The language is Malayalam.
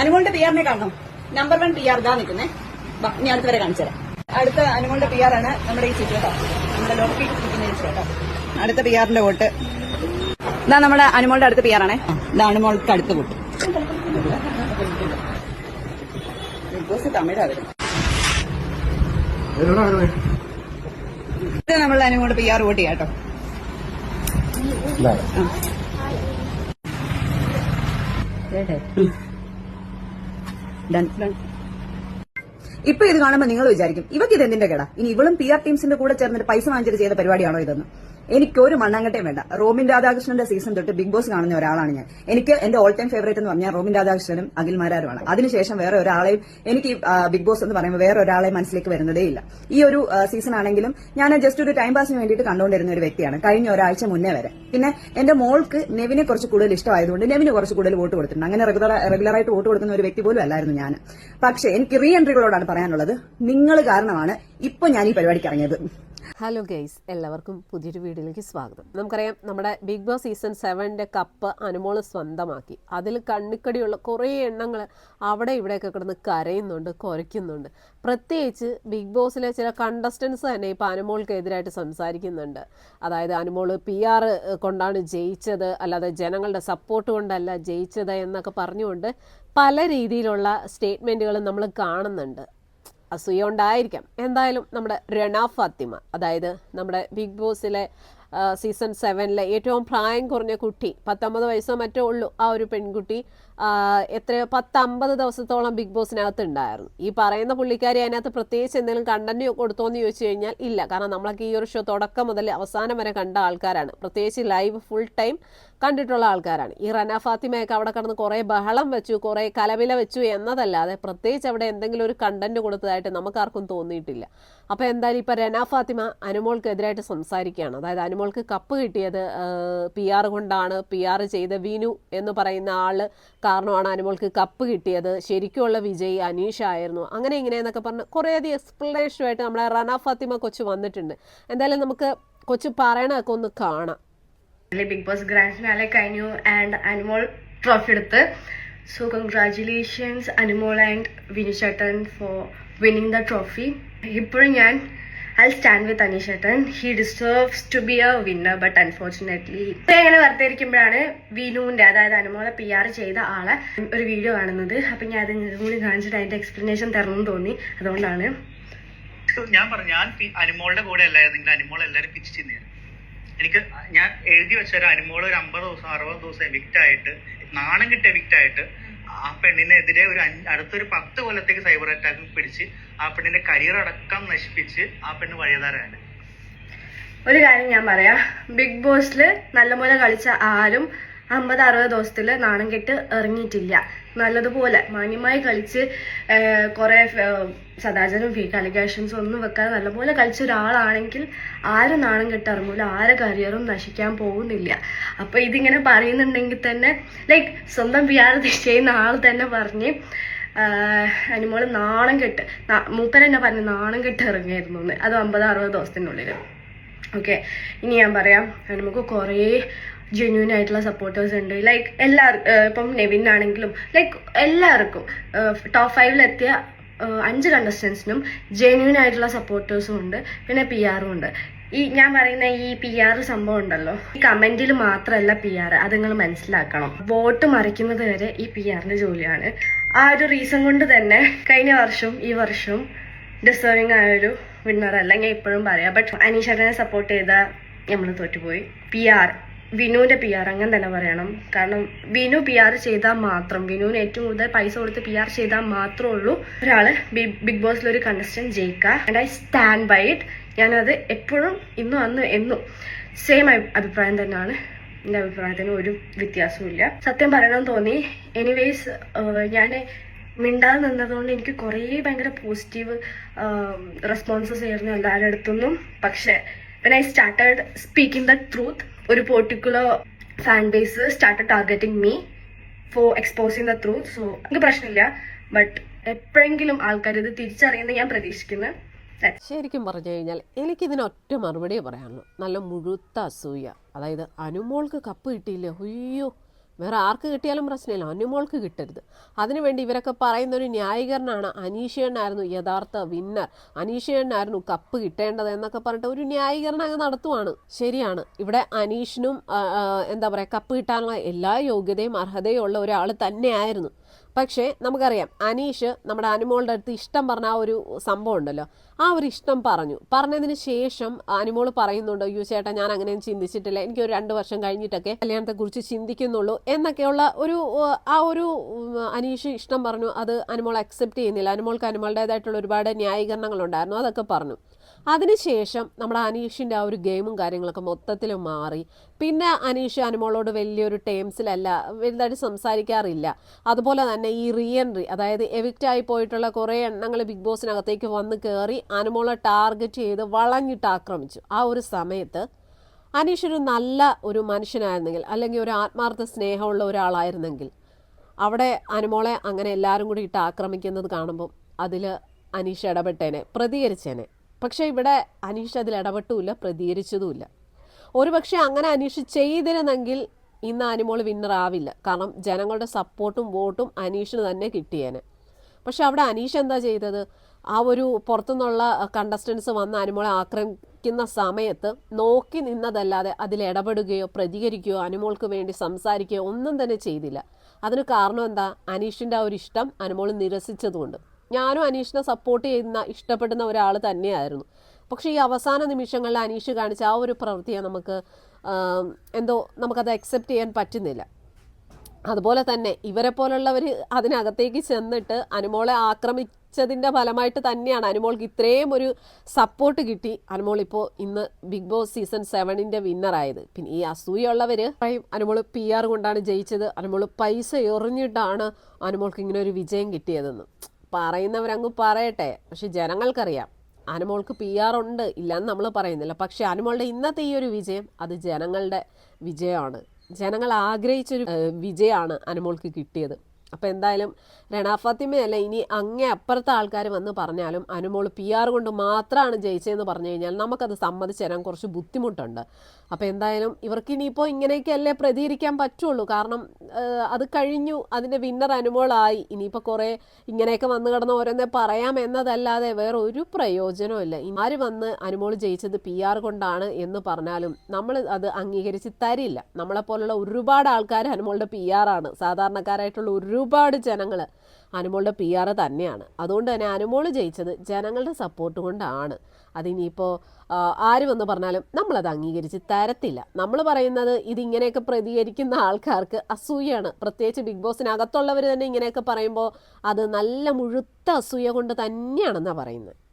അനുമോളുടെ പി ആറിനെ കാണണം. നമ്പർ വൺ പി ആർ ഇതാ നിൽക്കുന്നേ. ഞാൻ ഇനി അടുത്ത വരെ കാണിച്ചു തരാം അടുത്ത അനുമോളിന്റെ പി ആർ ആണ് നമ്മുടെ ഈ സീറ്റ് കേട്ടോ നമ്മുടെ ലോക്കി നിൽക്കുന്ന കേട്ടോ അടുത്ത പി ആറിന്റെ വോട്ട്. ഇതാ നമ്മുടെ അനുമോളുടെ അടുത്ത പി ആർ ആണേ. ഇതാ അനുമോൾക്ക് അടുത്ത വോട്ട്. ബിഗ് ബോസ് തമിഴാ വരുന്നത്. ഇത് നമ്മൾ അനുമോളുടെ പി ആർ വോട്ട് ചെയ്യാം കേട്ടോ. ഇപ്പൊ ഇത് കാണുമ്പോൾ നിങ്ങൾ വിചാരിക്കും ഇവക്ക് ഇത് എന്തിന്റെ കേടാ? ഇനി ഇവളും പി ആർ ടീംസിന്റെ കൂടെ ചേർന്നിട്ട് പൈസ വാങ്ങിച്ചിട്ട് ചെയ്ത പരിപാടിയാണോ ഇതെന്ന്. എനിക്കൊരു മണ്ണാങ്കട്ടയും വേണ്ട. റോമിൻ രാധാകൃഷ്ണന്റെ സീസൺ തൊട്ട് ബിഗ് ബോസ് കാണുന്ന ഒരാളാണ് ഞാൻ. എനിക്ക് എന്റെ ഓൾ ടൈം ഫേവറേറ്റ് എന്ന് പറഞ്ഞാൽ റോമിൻ രാധാകൃഷ്ണനും അഖിൽ മാരാരുമാണ് അതിനുശേഷം വേറെ ഒരാളെയും എനിക്ക് ബിഗ് ബോസ് എന്ന് പറയുമ്പോൾ വേറെ ഒരാളെ മനസ്സിലേക്ക് വരുന്നതേ ഇല്ല. ഈ ഒരു സീസൺ ആണെങ്കിലും ഞാൻ ജസ്റ്റ് ഒരു ടൈം പാസിന് വേണ്ടിയിട്ട് കണ്ടുകൊണ്ടിരുന്ന ഒരു വ്യക്തിയാണ് കഴിഞ്ഞ ഒരാഴ്ച മുന്നേ വരെ. പിന്നെ എന്റെ മോൾക്ക് നെവിനെ കുറച്ച് കൂടുതൽ ഇഷ്ടമായതുകൊണ്ട് നെവിന് കുറച്ച് കൂടുതൽ വോട്ട് കൊടുത്തിട്ടുണ്ട്. അങ്ങനെ റെഗുലർ റെഗുലറായിട്ട് വോട്ട് കൊടുക്കുന്ന ഒരു വ്യക്തി പോലും അല്ലായിരുന്നു ഞാൻ. പക്ഷേ എനിക്ക് റീ എൻട്രികളോടാണ് പറയാനുള്ളത്. നിങ്ങൾ കാരണമാണ് ഇപ്പൊ ഞാൻ ഈ പരിപാടിക്ക് ഇറങ്ങിയത്. ഹലോ ഗെയ്സ് എല്ലാവർക്കും പുതിയൊരു വീഡിയോയിലേക്ക് സ്വാഗതം. നമുക്കറിയാം നമ്മുടെ ബിഗ് ബോസ് സീസൺ സെവന്റെ കപ്പ് അനുമോൾ സ്വന്തമാക്കി. അതിൽ കണ്ണിക്കടിയുള്ള കുറേ എണ്ണങ്ങൾ അവിടെ ഇവിടെയൊക്കെ കിടന്ന് കരയുന്നുണ്ട് കുരയ്ക്കുന്നുണ്ട്. പ്രത്യേകിച്ച് ബിഗ് ബോസിലെ ചില കണ്ടസ്റ്റൻസ് തന്നെ ഇപ്പോൾ അനുമോൾക്കെതിരായിട്ട് സംസാരിക്കുന്നുണ്ട്. അതായത് അനുമോൾ പി ആർ കൊണ്ടാണ് ജയിച്ചത് അല്ലാതെ ജനങ്ങളുടെ സപ്പോർട്ട് കൊണ്ടല്ല ജയിച്ചത് എന്നൊക്കെ പറഞ്ഞുകൊണ്ട് പല രീതിയിലുള്ള സ്റ്റേറ്റ്മെന്റുകളും നമ്മൾ കാണുന്നുണ്ട്. അസൂയ ഉണ്ടായിരിക്കാം എന്തായാലും നമ്മുടെ രണ ഫാത്തിമ അതായത് നമ്മുടെ ബിഗ് ബോസിലെ സീസൺ സെവനിലെ ഏറ്റവും പ്രായം കുറഞ്ഞ കുട്ടി പത്തൊമ്പത് വയസ്സോ മറ്റോ ഉള്ളൂ ആ ഒരു പെൺകുട്ടി ആ, പത്ത് അമ്പത് ദിവസത്തോളം ബിഗ് ബോസിനകത്ത് ഉണ്ടായിരുന്നു ഈ പറയുന്ന പുള്ളിക്കാരി അതിനകത്ത് പ്രത്യേകിച്ച് എന്തെങ്കിലും കണ്ടന്റ് കൊടുത്തോ എന്ന് ചോദിച്ചു കഴിഞ്ഞാൽ ഇല്ല. കാരണം നമ്മളൊക്കെ ഈ ഒരു ഷോ തുടക്കം മുതൽ അവസാനം വരെ കണ്ട ആൾക്കാരാണ്. പ്രത്യേകിച്ച് ലൈവ് ഫുൾ ടൈം കണ്ടിട്ടുള്ള ആൾക്കാരാണ്. ഈ റന ഫാത്തിമയൊക്കെ അവിടെ കിടന്ന് കുറേ ബഹളം വെച്ചു കുറേ കലവില വെച്ചു എന്നതല്ലാതെ പ്രത്യേകിച്ച് അവിടെ എന്തെങ്കിലും ഒരു കണ്ടന്റ് കൊടുത്തതായിട്ട് നമുക്കാർക്കും തോന്നിയിട്ടില്ല. അപ്പോൾ എന്തായാലും ഇപ്പോൾ റന ഫാത്തിമ അനുമോൾക്കെതിരായിട്ട് സംസാരിക്കുകയാണ്. അതായത് അനുമോൾക്ക് കപ്പ് കിട്ടിയത് പി ആർ കൊണ്ടാണ് പി ആർ ചെയ്ത വിനു എന്ന് പറയുന്ന ആൾ കാരണമാണ് അനുമോൾക്ക് കപ്പ് കിട്ടിയത്. ശരിക്കുമുള്ള വിജയി അനീഷ ആയിരുന്നു. അങ്ങനെ ഇങ്ങനെ എന്നൊക്കെ പറഞ്ഞ് കുറേയധികം എക്സ്പ്ലനേഷനുമായിട്ട് നമ്മളെ റന ഫാത്തിമ കൊച്ചു വന്നിട്ടുണ്ട്. എന്തായാലും നമുക്ക് കൊച്ചു പറയണതൊക്കെ ഒന്ന് കാണാം. ബിഗ് ബോസ് ഗ്രാൻഡ് ഫിനാലെ കഴിഞ്ഞു ആൻഡ് അനിമോൾ ട്രോഫി എടുത്ത്. So congratulations Animol and Vinu ചേട്ടൻ ഫോർ വിന്നിങ് ദ ട്രോഫി ഇപ്പോഴും ഞാൻ ഐ സ്റ്റാൻഡ് വിത്ത് അനീഷ് ചേട്ടൻ he deserves to be a winner but unfortunately ഇപ്പൊ ഇങ്ങനെ വെറുതെ ഇരിക്കുമ്പോഴാണ് അതായത് അനുമോളെ പി ആർ ചെയ്ത ആളെ ഒരു വീഡിയോ കാണുന്നത്. അപ്പൊ ഞാൻ അത് കൂടി കാണിച്ചിട്ട് അതിന്റെ എക്സ്പ്ലനേഷൻ തരണം തോന്നി. അതുകൊണ്ടാണ്. ഞാൻ പറഞ്ഞു ഞാൻ അനുമോളുടെ കൂടെ അല്ലായിരുന്നെങ്കിൽ അനുമോൾ എല്ലാവരും പിച്ച് ചെയ്യുന്നതാണ് എനിക്ക് ഞാൻ എഴുതി വെച്ച ഒരു അനുമോൾ ഒരു അമ്പത് ദിവസം അറുപത് ദിവസം എവിക്റ്റ് ആയിട്ട് നാണം കിട്ടി എവിക്റ്റ് ആയിട്ട് ആ പെണ്ണിനെതിരെ ഒരു അടുത്തൊരു പത്ത് കൊല്ലത്തേക്ക് സൈബർ അറ്റാക്ക് പിടിച്ച് ആ പെണ്ണിന്റെ കരിയർ അടക്കം നശിപ്പിച്ച് ആ പെണ്ണ് വഴിയതാരാണ്? ഒരു കാര്യം ഞാൻ പറയാം. ബിഗ് ബോസിൽ നല്ലപോലെ കളിച്ച ആരും അമ്പത് അറുപത് ദിവസത്തിൽ നാണം കെട്ട് ഇറങ്ങിയിട്ടില്ല. നല്ലതുപോലെ മാന്യമായി കളിച്ച് കുറേ സദാചാരം ഫേക്ക് അലിഗേഷൻസ് ഒന്നും വെക്കാതെ നല്ലപോലെ കളിച്ച ഒരാളാണെങ്കിൽ ആരും നാണം കെട്ടിറങ്ങൂല ആരെ കരിയറും നശിക്കാൻ പോകുന്നില്ല. അപ്പൊ ഇതിങ്ങനെ പറയുന്നുണ്ടെങ്കിൽ തന്നെ ലൈക്ക് സ്വന്തം ആർ ചെയ്യുന്ന ആൾ തന്നെ പറഞ്ഞ് അനിമോൾ നാണം കെട്ട് മൂപ്പൻ എന്നെ പറഞ്ഞു നാണം കെട്ട് ഇറങ്ങിയായിരുന്നു അത് അമ്പത് അറുപത് ദിവസത്തിനുള്ളിൽ ഓക്കെ. ഇനി ഞാൻ പറയാം. നമുക്ക് കുറേ ജെന്യൂൻ ആയിട്ടുള്ള സപ്പോർട്ടേഴ്സ് ഉണ്ട് ലൈക്ക് എല്ലാവർക്കും ഇപ്പം നെവിൻ ആണെങ്കിലും ലൈക്ക് എല്ലാവർക്കും ടോപ്പ് ഫൈവിലെത്തിയ അഞ്ച് കണ്ടസ്റ്റൻസിനും ജെന്യൂൻ ആയിട്ടുള്ള സപ്പോർട്ടേഴ്സും ഉണ്ട്. പിന്നെ പി ആറും ഉണ്ട്. ഈ ഞാൻ പറയുന്ന ഈ പി ആർ സംഭവം ഉണ്ടല്ലോ. ഈ കമന്റിൽ മാത്രമല്ല പി ആർ അത് നിങ്ങൾ മനസ്സിലാക്കണം. വോട്ട് മറിക്കുന്നത് വരെ ഈ പി ആറിന്റെ ജോലിയാണ്. ആ ഒരു റീസൺ കൊണ്ട് തന്നെ കഴിഞ്ഞ വർഷവും ഈ വർഷവും ഡിസേർവിങ് ആയൊരു വിന്നർ അല്ല ഞാൻ ഇപ്പോഴും പറയാം. ബട്ട് അനീഷനെ സപ്പോർട്ട് ചെയ്ത നമ്മൾ തോറ്റുപോയി. പി ആർ വിനുവിന്റെ പി ആർ അങ്ങനെ തന്നെ പറയണം. കാരണം വിനു പി ആർ ചെയ്താൽ മാത്രം വിനുവിന് ഏറ്റവും കൂടുതൽ പൈസ കൊടുത്ത് പി ആർ ചെയ്താൽ മാത്രമേ ഉള്ളൂ. ഒരാൾ ബിഗ് ബോസിൽ ഒരു കണ്ടസ്റ്റന്റ് ജയിക്കുക ഐ സ്റ്റാൻഡ് ബൈ ഇറ്റ് ഞാനത് എപ്പോഴും ഇന്നും അന്ന് എന്നും സെയിം അഭിപ്രായം തന്നെയാണ്. എന്റെ അഭിപ്രായത്തിന് ഒരു വ്യത്യാസവും ഇല്ല സത്യം പറയണം തോന്നി. എനിവേസ് ഞാൻ മിണ്ടാതെ നിന്നതുകൊണ്ട് എനിക്ക് കുറേ ഭയങ്കര പോസിറ്റീവ് റെസ്പോൺസസ് ആയിരുന്നു എല്ലാവരുടെ അടുത്തുനിന്നും. പക്ഷേ when I started speaking the truth ഒരു particular fan base start targeting me for exposing the truth so എനിക്ക് പ്രശ്നമില്ല. ബട്ട് എപ്പോഴെങ്കിലും ആൾക്കാർ ഇത് തിരിച്ചറിയുന്ന ഞാൻ പ്രതീക്ഷിക്കുന്നു. ശരിക്കും പറഞ്ഞു കഴിഞ്ഞാൽ എനിക്കിതിന് ഒറ്റ മറുപടി പറയാനുള്ളൂ. നല്ല മുഴുത്ത അസൂയ. അതായത് അനുമോൾക്ക് കപ്പ് കിട്ടിയില്ല? അയ്യോ. വേറെ ആർക്ക് കിട്ടിയാലും പ്രശ്നമില്ല. അനുമോൾക്ക് കിട്ടരുത്. അതിനുവേണ്ടി ഇവരൊക്കെ പറയുന്ന ഒരു ന്യായീകരണമാണ് അനീഷേണ്ണായിരുന്നു യഥാർത്ഥ വിന്നർ അനീഷേണ്ണായിരുന്നു കപ്പ് കിട്ടേണ്ടത് എന്നൊക്കെ പറഞ്ഞിട്ട് ഒരു ന്യായീകരണം അങ്ങ് നടത്തുവാണ്. ശരിയാണ്. ഇവിടെ അനീഷിനും എന്താ പറയുക കപ്പ് കിട്ടാനുള്ള എല്ലാ യോഗ്യതയും അർഹതയും ഉള്ള ഒരാൾ തന്നെയായിരുന്നു. പക്ഷേ നമുക്കറിയാം അനീഷ് നമ്മുടെ അനുമോളുടെ അടുത്ത് ഇഷ്ടം പറഞ്ഞ ആ ഒരു സംഭവം ഉണ്ടല്ലോ. ആ ഒരു ഇഷ്ടം പറഞ്ഞു. പറഞ്ഞതിന് ശേഷം അനുമോൾ പറയുന്നുണ്ട് അയ്യോ ചേട്ടാ ഞാൻ അങ്ങനെയും ചിന്തിച്ചിട്ടില്ല. എനിക്ക് ഒരു രണ്ട് വർഷം കഴിഞ്ഞിട്ടൊക്കെ കല്യാണത്തെക്കുറിച്ച് ചിന്തിക്കുന്നുള്ളൂ. എന്നൊക്കെയുള്ള ഒരു ആ ഒരു അനീഷ് ഇഷ്ടം പറഞ്ഞു. അത് അനുമോൾ അക്സെപ്റ്റ് ചെയ്യുന്നില്ല. അനുമോൾക്ക് അനുമോളുടേതായിട്ടുള്ള ഒരുപാട് ന്യായീകരണങ്ങളുണ്ടായിരുന്നു അതൊക്കെ പറഞ്ഞു. അതിനുശേഷം നമ്മുടെ അനീഷിന്റെ ആ ഒരു ഗെയിമും കാര്യങ്ങളൊക്കെ മൊത്തത്തിൽ മാറി. പിന്നെ അനീഷ് അനുമോളോട് വലിയൊരു ടേംസിലല്ല വലുതായിട്ട് സംസാരിക്കാറില്ല. അതുപോലെ തന്നെ ഈ റീ എൻട്രി അതായത് എവിക്റ്റ് ആയി പോയിട്ടുള്ള കുറേ എണ്ണങ്ങൾ ബിഗ് ബോസിനകത്തേക്ക് വന്ന് കയറി അനുമോളെ ടാർഗറ്റ് ചെയ്ത് വളഞ്ഞിട്ട് ആക്രമിച്ചു. ആ ഒരു സമയത്ത് അനീഷ് ഒരു നല്ല ഒരു മനുഷ്യനായിരുന്നെങ്കിൽ അല്ലെങ്കിൽ ഒരു ആത്മാർത്ഥ സ്നേഹമുള്ള ഒരാളായിരുന്നെങ്കിൽ അവിടെ അനുമോളെ അങ്ങനെ എല്ലാവരും കൂടി ഇട്ട് ആക്രമിക്കുന്നത് കാണുമ്പം അതിൽ അനീഷ് ഇടപെട്ടേനെ പ്രതികരിച്ചേനെ. പക്ഷേ ഇവിടെ അനീഷ് അതിൽ ഇടപെട്ടുമില്ല പ്രതികരിച്ചതുമില്ല. ഒരു പക്ഷേ അങ്ങനെ അനീഷ് ചെയ്തിരുന്നെങ്കിൽ ഇന്ന് ആനിമോൾ വിന്നർ ആവില്ല. കാരണം ജനങ്ങളുടെ സപ്പോർട്ടും വോട്ടും അനീഷിന് തന്നെ കിട്ടിയേനെ. പക്ഷെ അവിടെ അനീഷ് എന്താ ചെയ്തത്? ആ ഒരു പുറത്തുനിന്നുള്ള കണ്ടസ്റ്റൻസ് വന്ന് അനുമോളെ ആക്രമിക്കുന്ന സമയത്ത് നോക്കി നിന്നതല്ലാതെ അതിൽ ഇടപെടുകയോ പ്രതികരിക്കുകയോ അനുമോൾക്ക് വേണ്ടി സംസാരിക്കുകയോ ഒന്നും തന്നെ ചെയ്തില്ല. അതിന് കാരണം എന്താ? അനീഷിന്റെ ആ ഒരു ഇഷ്ടം അനുമോൾ നിരസിച്ചതുകൊണ്ട്. ഞാനും അനീഷിനെ സപ്പോർട്ട് ചെയ്യുന്ന ഇഷ്ടപ്പെടുന്ന ഒരാൾ തന്നെയായിരുന്നു. പക്ഷേ ഈ അവസാന നിമിഷങ്ങളിൽ അനീഷ് കാണിച്ച ആ ഒരു പ്രവൃത്തിയെ നമുക്ക് എന്തോ നമുക്കത് അക്സെപ്റ്റ് ചെയ്യാൻ പറ്റുന്നില്ല. അതുപോലെ തന്നെ ഇവരെ പോലുള്ളവർ അതിനകത്തേക്ക് ചെന്നിട്ട് അനുമോളെ ആക്രമിച്ചതിന്റെ ഫലമായിട്ട് തന്നെയാണ് അനുമോൾക്ക് ഇത്രയും ഒരു സപ്പോർട്ട് കിട്ടി. അനുമോൾ ഇപ്പോൾ ഇന്ന് ബിഗ് ബോസ് സീസൺ സെവനിന്റെ വിന്നറായത് പിന്നെ ഈ അസൂയുള്ളവർ അനുമോൾ പി ആർ കൊണ്ടാണ് ജയിച്ചത്. അനുമോൾ പൈസ എറിഞ്ഞിട്ടാണ് അനുമോൾക്ക് ഇങ്ങനെ ഒരു വിജയം കിട്ടിയതെന്ന്. പറയുന്നവരങ്ങ് പറയട്ടെ. പക്ഷെ ജനങ്ങൾക്കറിയാം. അനുമോൾക്ക് പി ആർ ഉണ്ട് ഇല്ലയെന്ന് നമ്മൾ പറയുന്നില്ല. പക്ഷെ അനുമോളുടെ ഇന്നത്തെ ഈ ഒരു വിജയം അത് ജനങ്ങളുടെ വിജയമാണ്. ജനങ്ങൾ ആഗ്രഹിച്ചൊരു വിജയമാണ് അനുമോൾക്ക് കിട്ടിയത്. അപ്പോൾ എന്തായാലും രണ ഫാത്തിമയല്ല ഇനി അങ്ങേ അപ്പുറത്തെ ആൾക്കാർ വന്ന് പറഞ്ഞാലും അനുമോൾ പി ആർ കൊണ്ട് മാത്രമാണ് ജയിച്ചതെന്ന് പറഞ്ഞു കഴിഞ്ഞാൽ നമുക്കത് സമ്മതിച്ച് തരാൻ കുറച്ച് ബുദ്ധിമുട്ടുണ്ട്. അപ്പോൾ എന്തായാലും ഇവർക്ക് ഇനിയിപ്പോൾ ഇങ്ങനെയൊക്കെയല്ലേ പ്രതികരിക്കാൻ പറ്റുള്ളൂ. കാരണം അത് കഴിഞ്ഞു അതിന്റെ വിന്നർ അനുമോളായി ഇനിയിപ്പോൾ കുറേ ഇങ്ങനെയൊക്കെ വന്നു കിടന്ന് ഓരോന്നേ പറയാം എന്നതല്ലാതെ വേറെ ഒരു പ്രയോജനവും ആര് വന്ന് അനുമോൾ ജയിച്ചത് പി ആർ കൊണ്ടാണ് എന്ന് പറഞ്ഞാലും നമ്മൾ അത് അംഗീകരിച്ച് തരില്ല. നമ്മളെപ്പോലുള്ള ഒരുപാട് ആൾക്കാർ അനുമോളുടെ പി ആർ ആണ്. സാധാരണക്കാരായിട്ടുള്ള ഒരുപാട് ജനങ്ങൾ അനുമോളുടെ പി ആർ തന്നെയാണ്. അതുകൊണ്ട് തന്നെ അനുമോൾ ജയിച്ചത് ജനങ്ങളുടെ സപ്പോർട്ട് കൊണ്ടാണ്. അതിനിപ്പോൾ ആര് വന്ന് പറഞ്ഞാലും നമ്മളത് അംഗീകരിച്ച് തരത്തില്ല. നമ്മൾ പറയുന്നത് ഇതിങ്ങനെയൊക്കെ പ്രതികരിക്കുന്ന ആൾക്കാർക്ക് അസൂയാണ്. പ്രത്യേകിച്ച് ബിഗ് ബോസിനകത്തുള്ളവർ തന്നെ ഇങ്ങനെയൊക്കെ പറയുമ്പോൾ അത് നല്ല മുഴുത്ത അസൂയ കൊണ്ട് തന്നെയാണെന്നാണ് പറയുന്നത്.